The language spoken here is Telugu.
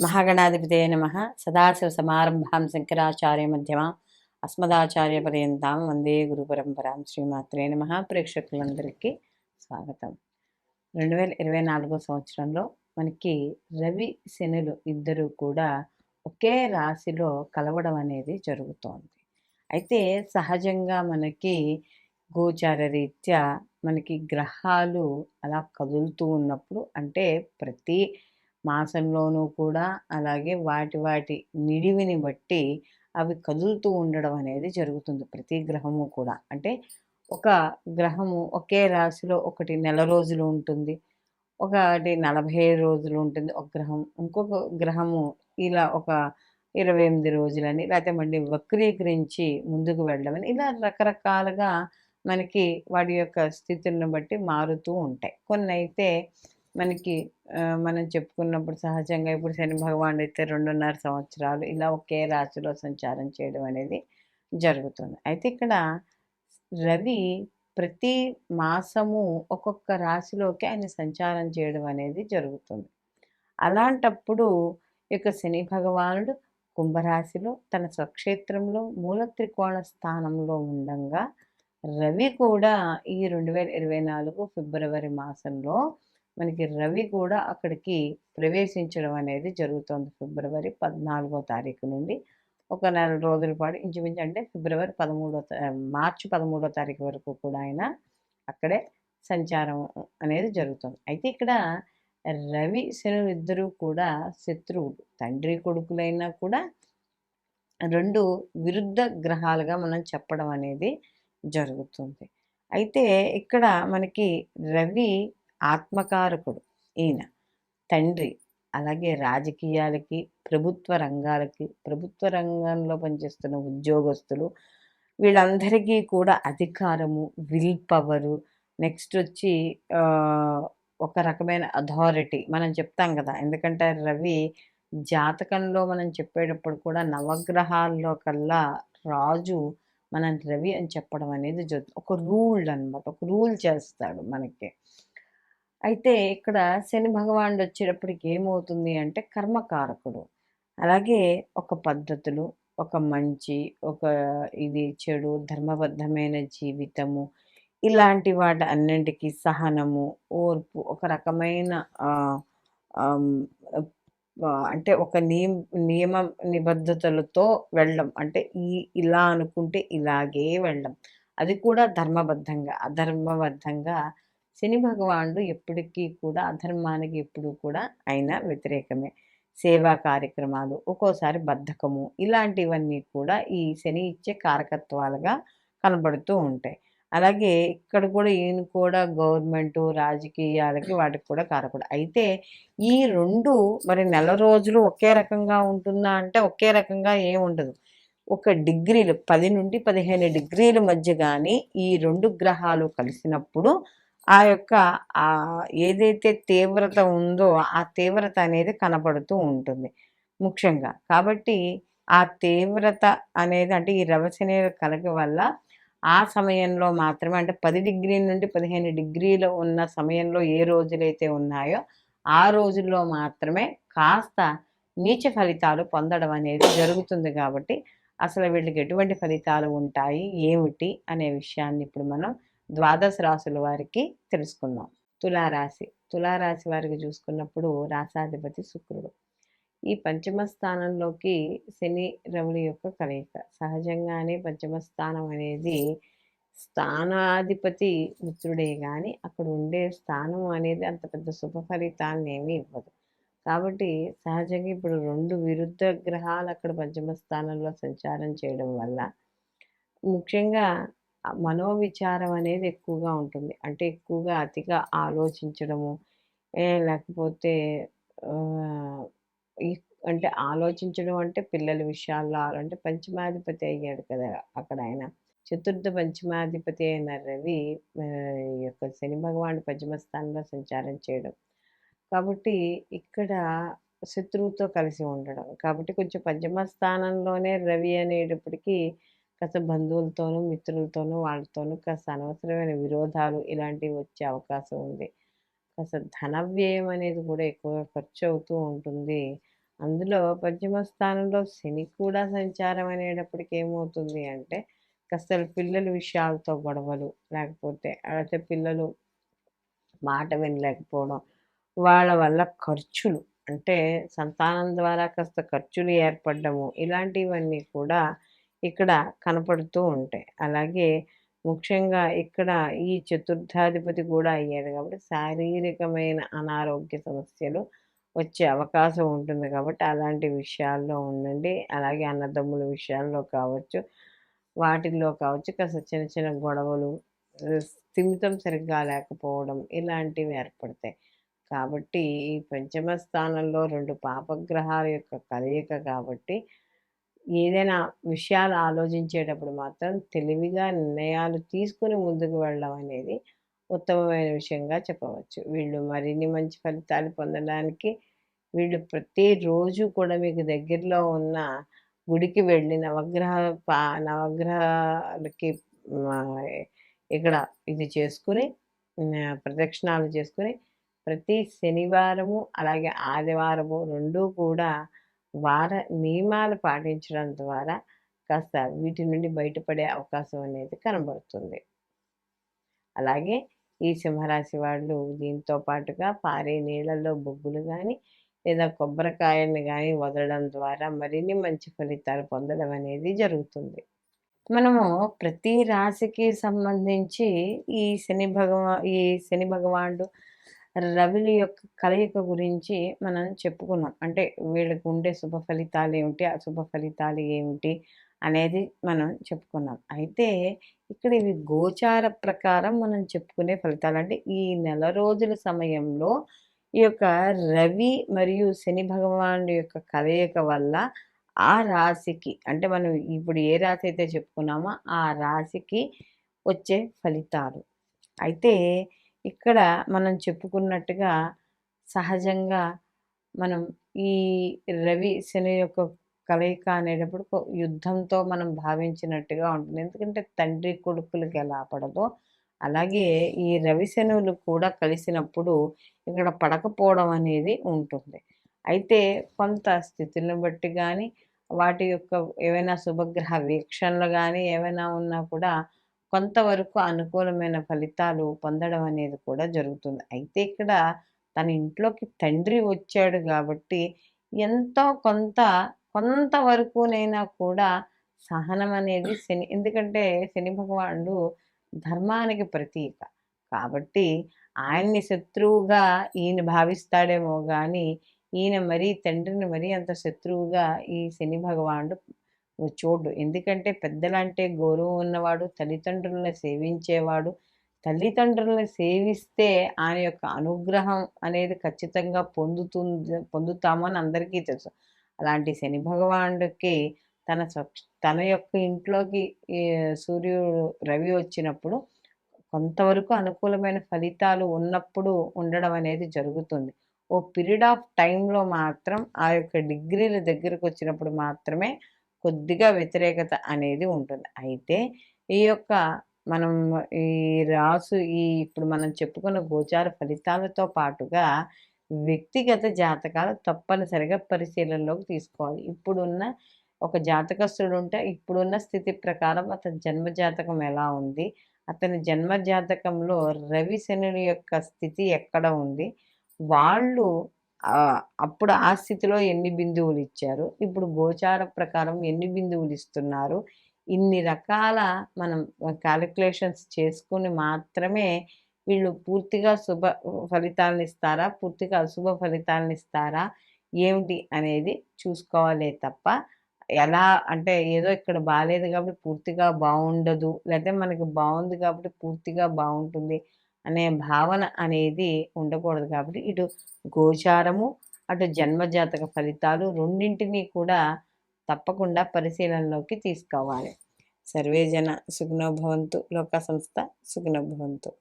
మహాగణాధిపతే నమ. సదాశివ సమారంభాం శంకరాచార్య మధ్యమ. అస్మదాచార్య పర్యంతం వందే గురు పరంపరాం శ్రీమాత్రే నమ. ప్రేక్షకులందరికీ స్వాగతం. రెండు వేల ఇరవై నాలుగో సంవత్సరంలో మనకి రవి శనులు ఇద్దరు కూడా ఒకే రాశిలో కలవడం అనేది జరుగుతోంది. అయితే సహజంగా మనకి గోచార రీత్యా మనకి గ్రహాలు అలా కదులుతూ ఉన్నప్పుడు అంటే ప్రతి మాసంలోనూ కూడా అలాగే వాటి వాటి నిడివిని బట్టి అవి కదులుతూ ఉండడం అనేది జరుగుతుంది ప్రతి గ్రహము కూడా. అంటే ఒక గ్రహము ఒకే రాశిలో ఒకటి నెల రోజులు ఉంటుంది ఒకటి నలభై రోజులు ఉంటుంది. ఒక గ్రహం ఇంకొక గ్రహము ఇలా ఒక ఇరవై ఎనిమిది రోజులని లేకపోతే మళ్ళీ వక్రీకరించి ముందుకు వెళ్ళమని ఇలా రకరకాలుగా మనకి వాటి యొక్క స్థితులను బట్టి మారుతూ ఉంటాయి. కొన్ని అయితే మనకి మనం చెప్పుకున్నప్పుడు సహజంగా ఇప్పుడు శని భగవానుడు అయితే రెండున్నర సంవత్సరాలు ఇలా ఒకే రాశిలో సంచారం చేయడం అనేది జరుగుతుంది. అయితే ఇక్కడ రవి ప్రతి మాసము ఒక్కొక్క రాశిలోకి ఆయన సంచారం చేయడం అనేది జరుగుతుంది. అలాంటప్పుడు ఇక శని భగవానుడు కుంభరాశిలో తన స్వక్షేత్రంలో మూల త్రికోణ స్థానంలో ఉండగా రవి కూడా ఈ రెండు వేల ఇరవై నాలుగు ఫిబ్రవరి మాసంలో మనకి రవి కూడా అక్కడికి ప్రవేశించడం అనేది జరుగుతుంది ఫిబ్రవరి పద్నాలుగో తారీఖు నుండి. ఒక నెల రోజుల పాటు ఇంచుమించు అంటే ఫిబ్రవరి పదమూడో మార్చి పదమూడో తారీఖు వరకు కూడా ఆయన అక్కడే సంచారం అనేది జరుగుతుంది. అయితే ఇక్కడ రవి శని ఇద్దరూ కూడా శత్రువులు. తండ్రి కొడుకులైనా కూడా రెండు విరుద్ధ గ్రహాలుగా మనం చెప్పడం అనేది జరుగుతుంది. అయితే ఇక్కడ మనకి రవి ఆత్మకారకుడు ఈయన. తండ్రి అలాగే రాజకీయాలకి ప్రభుత్వ రంగాలకి ప్రభుత్వ రంగంలో పనిచేస్తున్న ఉద్యోగస్తులు వీళ్ళందరికీ కూడా అధికారము విల్ పవరు నెక్స్ట్ వచ్చి ఒక రకమైన అథారిటీ మనం చెప్తాం కదా. ఎందుకంటే రవి జాతకంలో మనం చెప్పేటప్పుడు కూడా నవగ్రహాల్లో కల్లా రాజు మనం రవి అని చెప్పడం అనేది జరుగుతుంది. ఒక రూల్ అనమాట ఒక రూల్ చేస్తాడు మనకి. అయితే ఇక్కడ శని భగవానుడు వచ్చేటప్పటికి ఏమవుతుంది అంటే కర్మకారకుడు. అలాగే ఒక పద్ధతులు ఒక మంచి ఒక ఇది చెడు ధర్మబద్ధమైన జీవితము ఇలాంటి వాటి అన్నింటికి సహనము ఓర్పు ఒక రకమైన అంటే ఒక నియమ నియమ నిబద్ధతలతో వెళ్ళడం. అంటే ఈ ఇలా అనుకుంటే ఇలాగే వెళ్ళడం. అది కూడా ధర్మబద్ధంగా అధర్మబద్ధంగా శని భగవానుడు ఎప్పటికీ కూడా అధర్మానికి ఎప్పుడు కూడా ఆయన వ్యతిరేకమే. సేవా కార్యక్రమాలు ఒక్కోసారి బద్ధకము ఇలాంటివన్నీ కూడా ఈ శని ఇచ్చే కారకత్వాలుగా కనబడుతూ ఉంటాయి. అలాగే ఇక్కడ కూడా ఈయన కూడా గవర్నమెంట్ రాజకీయాలకి వాటికి కూడా కారకుడు. అయితే ఈ రెండు మరి నెల రోజులు ఒకే రకంగా ఉంటుందా అంటే ఒకే రకంగా ఏమి ఉండదు. ఒక డిగ్రీలు పది నుండి పదిహేను డిగ్రీల మధ్య కానీ ఈ రెండు గ్రహాలు కలిసినప్పుడు ఆ యొక్క ఏదైతే తీవ్రత ఉందో ఆ తీవ్రత అనేది కనపడుతూ ఉంటుంది ముఖ్యంగా. కాబట్టి ఆ తీవ్రత అనేది అంటే ఈ రవశని కలగ వల్ల ఆ సమయంలో మాత్రమే అంటే పది డిగ్రీల నుండి పదిహేను డిగ్రీలు ఉన్న సమయంలో ఏ రోజులైతే ఉన్నాయో ఆ రోజుల్లో మాత్రమే కాస్త నీచ ఫలితాలు పొందడం అనేది జరుగుతుంది కాబట్టి అసలు వీళ్ళకి ఎటువంటి ఫలితాలు ఉంటాయి ఏమిటి అనే విషయాన్ని ఇప్పుడు మనం ద్వాదశ రాసుల వారికి తెలుసుకుందాం. తులారాశి. తులారాశి వారికి చూసుకున్నప్పుడు రాసాధిపతి శుక్రుడు. ఈ పంచమ స్థానంలోకి శని రవుల యొక్క కలయిక. సహజంగానే పంచమ స్థానం అనేది స్థానాధిపతి మిత్రుడే కానీ అక్కడ ఉండే స్థానం అనేది అంత పెద్ద శుభ ఫలితాలను ఏమీ ఇవ్వదు. కాబట్టి సహజంగా ఇప్పుడు రెండు విరుద్ధ గ్రహాలు అక్కడ పంచమ స్థానంలో సంచారం చేయడం వల్ల ముఖ్యంగా మనోవిచారం అనేది ఎక్కువగా ఉంటుంది. అంటే ఎక్కువగా అతిగా ఆలోచించడము లేకపోతే అంటే ఆలోచించడం అంటే పిల్లల విషయాల్లో అంటే పంచమాధిపతి అయ్యాడు కదా అక్కడ ఆయన చతుర్థ పంచమాధిపతి అయిన రవి ఈ యొక్క శని భగవాన్ పంచమస్థానంలో సంచారం చేయడం. కాబట్టి ఇక్కడ శత్రువుతో కలిసి ఉండడం. కాబట్టి కొంచెం పంచమస్థానంలోనే రవి అనేటప్పటికీ కాస్త బంధువులతోనూ మిత్రులతోనూ వాళ్ళతోనూ కాస్త అనవసరమైన విరోధాలు ఇలాంటివి వచ్చే అవకాశం ఉంది. కాస్త ధన వ్యయం అనేది కూడా ఎక్కువగా ఖర్చు అవుతూ ఉంటుంది. అందులో పశ్చిమ స్థానంలో శని కూడా సంచారం అనేటప్పటికి ఏమవుతుంది అంటే కాస్త పిల్లల విషయాలతో గొడవలు లేకపోతే అయితే పిల్లలు మాట వినలేకపోవడం వాళ్ళ వల్ల ఖర్చులు అంటే సంతానం ద్వారా కాస్త ఖర్చులు ఏర్పడము ఇలాంటివన్నీ కూడా ఇక్కడ కనపడుతూ ఉంటాయి. అలాగే ముఖ్యంగా ఇక్కడ ఈ చతుర్థాధిపతి కూడా అయ్యాడు కాబట్టి శారీరకమైన అనారోగ్య సమస్యలు వచ్చే అవకాశం ఉంటుంది కాబట్టి అలాంటి విషయాల్లో ఉండండి. అలాగే అన్నదమ్ముల విషయాల్లో కావచ్చు వాటిల్లో కావచ్చు కాస్త చిన్న చిన్న గొడవలు స్థిమితం సరిగ్గా లేకపోవడం ఇలాంటివి ఏర్పడతాయి. కాబట్టి ఈ పంచమ స్థానంలో రెండు పాపగ్రహాల యొక్క కలయిక కాబట్టి ఏదైనా విషయాలు ఆలోచించేటప్పుడు మాత్రం తెలివిగా నిర్ణయాలు తీసుకుని ముందుకు వెళ్ళడం అనేది ఉత్తమమైన విషయంగా చెప్పవచ్చు. వీళ్ళు మరిన్ని మంచి ఫలితాలు పొందడానికి వీళ్ళు ప్రతిరోజు కూడా మీకు దగ్గరలో ఉన్న గుడికి వెళ్ళి నవగ్రహ పా నవగ్రహాలకి ఇక్కడ ఇది చేసుకుని ప్రదక్షిణాలు చేసుకుని ప్రతి శనివారము అలాగే ఆదివారము రెండూ కూడా వార నియమాలు పాటించడం ద్వారా కాస్త వీటి నుండి బయటపడే అవకాశం అనేది కనబడుతుంది. అలాగే ఈ సింహరాశి వాళ్ళు దీంతో పాటుగా పారే నీళ్ళల్లో బొగ్గులు కానీ లేదా కొబ్బరికాయల్ని కానీ వదలడం ద్వారా మరిన్ని మంచి ఫలితాలు పొందడం అనేది జరుగుతుంది. మనము ప్రతి రాశికి సంబంధించి ఈ శని భగవా ఈ శని భగవానుడు రవిల యొక్క కలయిక గురించి మనం చెప్పుకున్నాం. అంటే వీళ్ళకు ఉండే శుభ ఫలితాలు ఏమిటి? అశుభ ఫలితాలు ఏమిటి? అనేది మనం చెప్పుకున్నాం. అయితే ఇక్కడ ఇవి గోచార ప్రకారం మనం చెప్పుకునే ఫలితాలు. అంటే ఈ నెల రోజుల సమయంలో ఈ యొక్క రవి మరియు శని భగవానుడి యొక్క కలయిక వల్ల ఆ రాశికి అంటే మనం ఇప్పుడు ఏ రాశి అయితే చెప్పుకున్నామో ఆ రాశికి వచ్చే ఫలితాలు. అయితే ఇక్కడ మనం చెప్పుకున్నట్టుగా సహజంగా మనం ఈ రవి శని యొక్క కలయిక అనేటప్పుడు యుద్ధంతో మనం భావించినట్టుగా ఉంటుంది. ఎందుకంటే తండ్రి కొడుకులకి ఎలా పడదో అలాగే ఈ రవి శనువులు కూడా కలిసినప్పుడు ఇక్కడ పడకపోవడం అనేది ఉంటుంది. అయితే కొంత స్థితులను బట్టి కానీ వాటి యొక్క ఏవైనా శుభగ్రహ వీక్షణలు కానీ ఏమైనా ఉన్నా కూడా కొంతవరకు అనుకూలమైన ఫలితాలు పొందడం అనేది కూడా జరుగుతుంది. అయితే ఇక్కడ తన ఇంట్లోకి తండ్రి వచ్చాడు కాబట్టి ఎంతో కొంత కొంతవరకునైనా కూడా సహనం అనేది శని ఎందుకంటే శని భగవానుడు ధర్మానికి ప్రతీక. కాబట్టి ఆయన్ని శత్రువుగా ఈయన భావిస్తాడేమో కానీ ఈయన మరీ తండ్రిని మరీ అంత శత్రువుగా ఈ శని భగవానుడు చూడు. ఎందుకంటే పెద్దలంటే గౌరవం ఉన్నవాడు తల్లిదండ్రులను సేవించేవాడు. తల్లిదండ్రులను సేవిస్తే ఆయన యొక్క అనుగ్రహం అనేది ఖచ్చితంగా పొందుతుంది పొందుతామని అందరికీ తెలుసు. అలాంటి శని భగవానుడికి తన తన యొక్క ఇంట్లోకి సూర్యుడు రవి వచ్చినప్పుడు కొంతవరకు అనుకూలమైన ఫలితాలు ఉన్నప్పుడు ఉండడం అనేది జరుగుతుంది. ఓ పీరియడ్ ఆఫ్ టైంలో మాత్రం ఆ యొక్క డిగ్రీల దగ్గరకు వచ్చినప్పుడు మాత్రమే కొద్దిగా వ్యతిరేకత అనేది ఉంటుంది. అయితే ఈ యొక్క మనం ఈ రాసు ఈ ఇప్పుడు మనం చెప్పుకున్న గోచార ఫలితాలతో పాటుగా వ్యక్తిగత జాతకాలు తప్పనిసరిగా పరిశీలనలోకి తీసుకోవాలి. ఇప్పుడున్న ఒక జాతకస్తుడు ఉంటే ఇప్పుడున్న స్థితి ప్రకారం అతని జన్మ జాతకం ఎలా ఉంది? అతని జన్మ జాతకంలో రవి శనుని యొక్క స్థితి ఎక్కడ ఉంది? వాళ్ళు అప్పుడు ఆ స్థితిలో ఎన్ని బిందువులు ఇచ్చారు ఇప్పుడు గోచార ప్రకారం ఎన్ని బిందువులు ఇస్తున్నారు ఇన్ని రకాల మనం క్యాలిక్యులేషన్స్ చేసుకుని మాత్రమే వీళ్ళు పూర్తిగా శుభ ఫలితాలను ఇస్తారా పూర్తిగా అశుభ ఫలితాలను ఇస్తారా ఏమిటి అనేది చూసుకోవాలే తప్ప ఎలా అంటే ఏదో ఇక్కడ బాగాలేదు కాబట్టి పూర్తిగా బాగుండదు లేకపోతే మనకి బాగుంది కాబట్టి పూర్తిగా బాగుంటుంది. అనే భావన అనేది ఉండకూడదు కాబట్టి ఇటు గోచారము అటు జన్మజాతక ఫలితాలు రెండింటినీ కూడా తప్పకుండా పరిశీలనలోకి తీసుకోవాలి. సర్వేజన సుగుణభవంతు లోక సంస్థ సుగుణభవంతు